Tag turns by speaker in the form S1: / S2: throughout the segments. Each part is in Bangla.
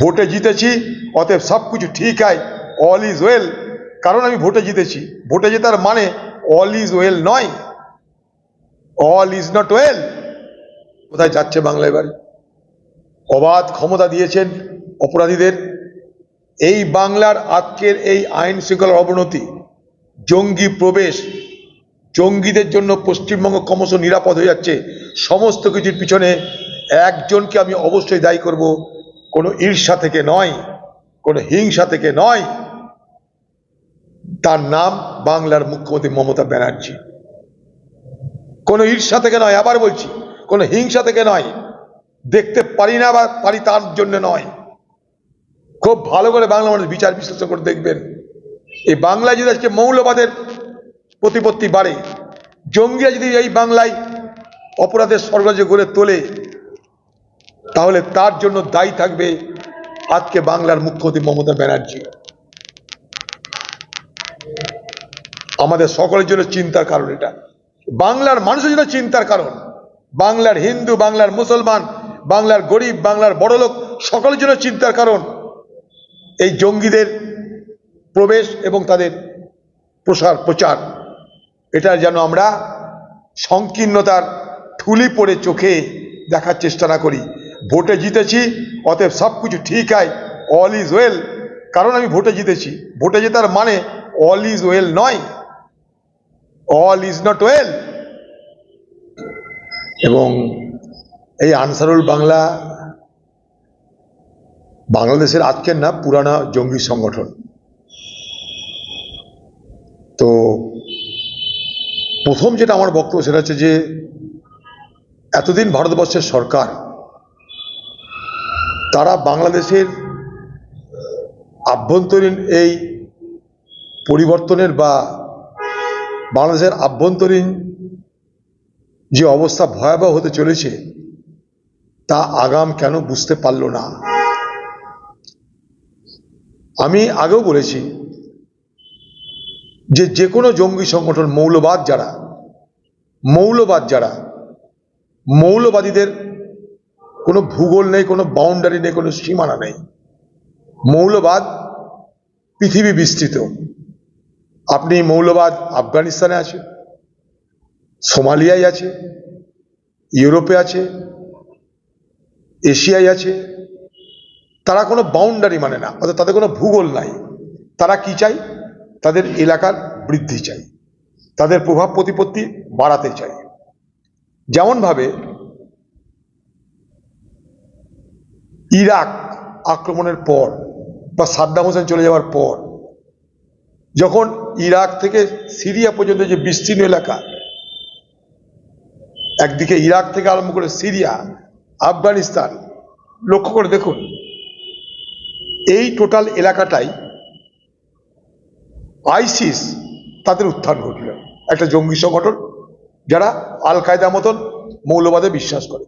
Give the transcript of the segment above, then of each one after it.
S1: ভোটে জিতেছি, অতএব সব কিছু ঠিক হয় অল ইজ ওয়েল কারণ আমি ভোটে জিতেছি। ভোটে জেতার মানে অল ইজ ওয়েল নয়। অল ইজ নট ওয়েল কোথায় যাচ্ছে বাংলা এবার? অবাধ ক্ষমতা দিয়েছেন অপরাধীদের। এই বাংলার আজকের এই আইন শৃঙ্খলার অবনতি, জঙ্গি প্রবেশ, জঙ্গিদের জন্য পশ্চিমবঙ্গ ক্রমশ নিরাপদ হয়ে যাচ্ছে। সমস্ত কিছুর পিছনে একজনকে আমি অবশ্যই দায়ী করব। কোনো ঈর্ষা থেকে নয়, কোনো হিংসা থেকে নয়। তার নাম বাংলার মুখ্যমন্ত্রী মমতা ব্যানার্জি। কোনো ঈর্ষা থেকে নয়, আবার বলছি, কোনো হিংসা থেকে নয়। দেখতে পারি না বা পারি তার জন্য নয়। খুব ভালো করে বাংলা মানুষ বিচার বিশ্লেষণ করে দেখবেন। এই বাংলায় যদি আজকে মৌলবাদের প্রতিপত্তি বাড়ে, জঙ্গিরা যদি এই বাংলায় অপরাধের স্বর্গরাজ্য গড়ে তোলে তাহলে তার জন্য দায়ী থাকবে আজকে বাংলার মুখ্যমন্ত্রী মমতা ব্যানার্জি। আমাদের সকলের জন্য চিন্তার কারণ এটা। বাংলার মানুষের জন্য চিন্তার কারণ। বাংলার হিন্দু, বাংলার মুসলমান, বাংলার গরিব, বাংলার বড়লোক, সকলের জন্য চিন্তার কারণ এই জঙ্গিদের প্রবেশ এবং তাদের প্রসার, প্রচার। এটা যেন আমরা সংকীর্ণতার ঠুলি পড়ে চোখে দেখার চেষ্টা না করি। ভোটে জিতেছি, অতএব সব কিছু ঠিক হয় অল ইজ ওয়েল কারণ আমি ভোটে জিতেছি। ভোটে জেতার মানে অল ইজ ওয়েল নয়। অল ইজ নট ওয়েল এবং এই আনসারুল বাংলা বাংলাদেশের আজকের না, পুরানা জঙ্গি সংগঠন। তো প্রথম যেটা আমার বক্তব্য সেটা হচ্ছে যে, এতদিন ভারতবর্ষের সরকার তারা বাংলাদেশের আভ্যন্তরীণ এই পরিবর্তনের বা বাংলাদেশের আভ্যন্তরীণ যে অবস্থা ভয়াবহ হতে চলেছে, তা আগাম কেন বুঝতে পারল না? আমি আগেও বলেছি যে যে কোনো জঙ্গি সংগঠন, মৌলবাদ যারা মৌলবাদ যারা, মৌলবাদীদের কোনো ভূগোল নেই, কোনো বাউন্ডারি নেই, কোনো সীমানা নেই। মৌলবাদ পৃথিবী বিস্তৃত। আপনি মৌলবাদ আফগানিস্তানে আছে, সোমালিয়ায় আছে, ইউরোপে আছে, এশিয়ায় আছে। তারা কোনো বাউন্ডারি মানে না, অর্থাৎ তাদের কোনো ভূগোল নাই। তারা কি চাই? তাদের এলাকার বৃদ্ধি চাই। তাদের প্রভাব প্রতিপত্তি বাড়াতে চাই। যেমনভাবে ইরাক আক্রমণের পর বা সাদ্দাম হোসেন চলে যাওয়ার পর, যখন ইরাক থেকে সিরিয়া পর্যন্ত যে বিস্তীর্ণ এলাকা, একদিকে ইরাক থেকে আরম্ভ করে সিরিয়া, আফগানিস্তান, লক্ষ্য করে দেখুন, এই টোটাল এলাকাটাই আইসিস তাদের উত্থান ঘটল। একটা জঙ্গি সংগঠন যারা আল কায়দা মতন মৌলবাদে বিশ্বাস করে।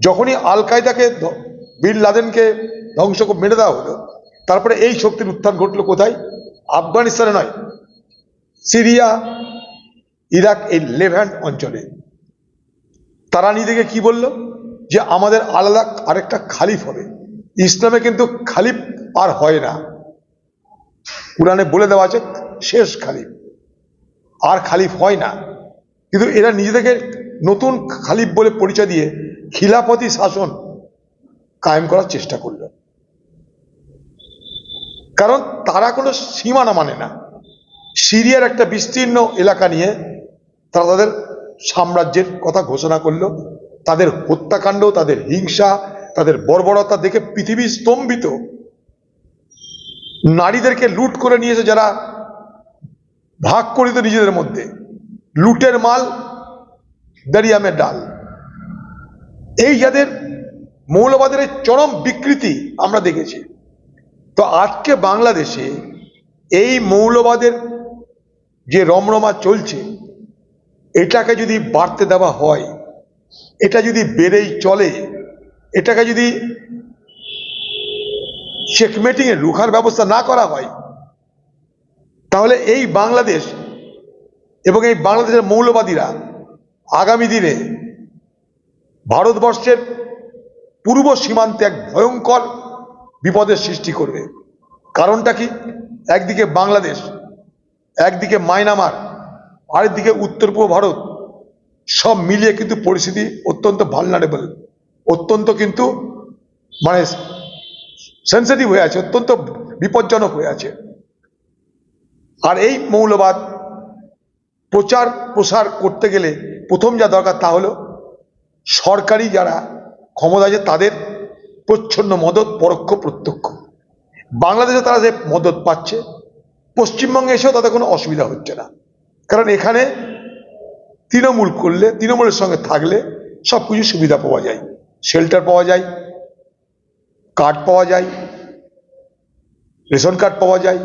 S1: যখনই আল কায়দাকে বিন লাদেনকে ধ্বংস মেরে দেওয়া হলো। তারপরে এই শক্তির উত্থান ঘটলো কোথায়? আফগানিস্তানে নয়, সিরিয়া, ইরাক এই লেভ্যান্ট অঞ্চলে। তারা নিজেকে কি বলল? যে আমাদের আলাদা আরেকটা খালিফ হবে। ইসলামে কিন্তু খালিফ আর হয় না। কোরআনে বলে দেওয়া আছে, শেষ খালিফ। আর খালিফ হয় না। কিন্তু এরা নিজেদেরকে নতুন খালিফ বলে পরিচয় দিয়ে খিলাফতি শাসন কায়েম করার চেষ্টা করল কারণ তারা কোনো সীমানা মানে না। সিরিয়ার একটা বিস্তীর্ণ এলাকা নিয়ে তারা তাদের সাম্রাজ্যের কথা ঘোষণা করল। তাদের হত্যাকাণ্ড, তাদের হিংসা, তাদের বর্বরতা দেখে পৃথিবী স্তম্ভিত। নারীদেরকে লুট করে নিয়েছে যারা, ভাগ করিত নিজেদের মধ্যে। লুটের মাল দারিয়ামের ডাল। এই যাদের মৌলবাদের চরম বিকৃতি আমরা দেখেছি। তো আজকে বাংলাদেশে এই মৌলবাদের যে রমরমা চলছে, এটাকে যদি বাড়তে দেওয়া হয়, এটা যদি বেড়েই চলে, এটাকে যদি চেকমেটিংয়ে রুখার ব্যবস্থা না করা হয়, তাহলে এই বাংলাদেশ এবং এই বাংলাদেশের মৌলবাদীরা আগামী দিনে ভারতবর্ষের পূর্ব সীমান্তে এক ভয়ঙ্কর বিপদের সৃষ্টি করবে। কারণটা কি? একদিকে বাংলাদেশ, একদিকে মায়ানমার, আরেকদিকে উত্তর পূর্ব ভারত। সব মিলিয়ে কিন্তু পরিস্থিতি অত্যন্ত ভালনারেবল অত্যন্ত কিন্তু মানে সেন্সিটিভ হয়ে আছে, অত্যন্ত বিপজ্জনক হয়ে আছে। আর এই মৌলবাদ প্রচার প্রসার করতে গেলে প্রথম যা দরকার তা হলো সরকারি যারা ক্ষমতা আছে তাদের প্রচ্ছন্ন মদত, পরোক্ষ, প্রত্যক্ষ। বাংলাদেশে তারা যে মদত পাচ্ছে, পশ্চিমবঙ্গে এসেও তাদের কোনো অসুবিধা হচ্ছে না। কারণ এখানে তৃণমূল করলে, তৃণমূলের সঙ্গে থাকলে সব কিছু সুবিধা পাওয়া যায়। শেল্টার পাওয়া যায়, কার্ড পাওয়া যায়, রেশন কার্ড পাওয়া যায়,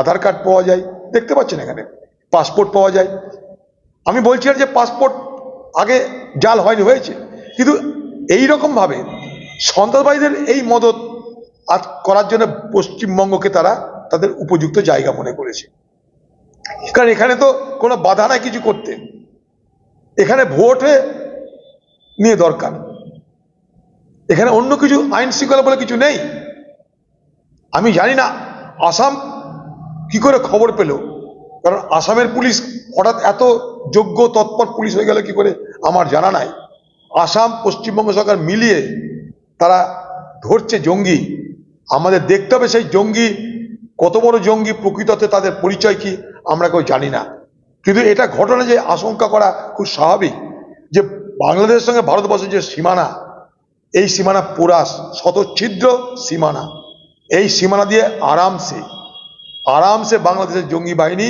S1: আধার কার্ড পাওয়া যায়, দেখতে পাচ্ছেন এখানে, পাসপোর্ট পাওয়া যায়। আমি বলছি যে পাসপোর্ট আগে জাল হয়নি, হয়েছে। কিন্তু এই রকমভাবে সন্ত্রাসবাদীদের এই মদত আজ করার জন্য পশ্চিমবঙ্গকে তারা তাদের উপযুক্ত জায়গা মনে করেছে। কারণ এখানে তো কোনো বাধা নাই কিছু করতে। এখানে ভোটে নিয়ে দরকার। এখানে অন্য কিছু আইন শৃঙ্খলা বলে কিছু নেই। আমি জানি না আসাম কি করে খবর পেল। কারণ আসামের পুলিশ হঠাৎ এত যোগ্য, তৎপর পুলিশ হয়ে গেল কি করে আমার জানা নাই। আসাম পশ্চিমবঙ্গ সরকার মিলিয়ে তারা ধরছে জঙ্গি। আমাদের দেখতে হবে সেই জঙ্গি, কত বড় জঙ্গি প্রকৃততে তাদের পরিচয় কি, আমরা কেউ জানি না। কিন্তু এটা ঘটনা যে আশঙ্কা করা খুব স্বাভাবিক, যে বাংলাদেশের সঙ্গে ভারতবর্ষের যে সীমানা, এই সীমানা পুরাস শতচ্ছিদ্র সীমানা। এই সীমানা দিয়ে আরামসে আরামসে বাংলাদেশের জঙ্গি বাহিনী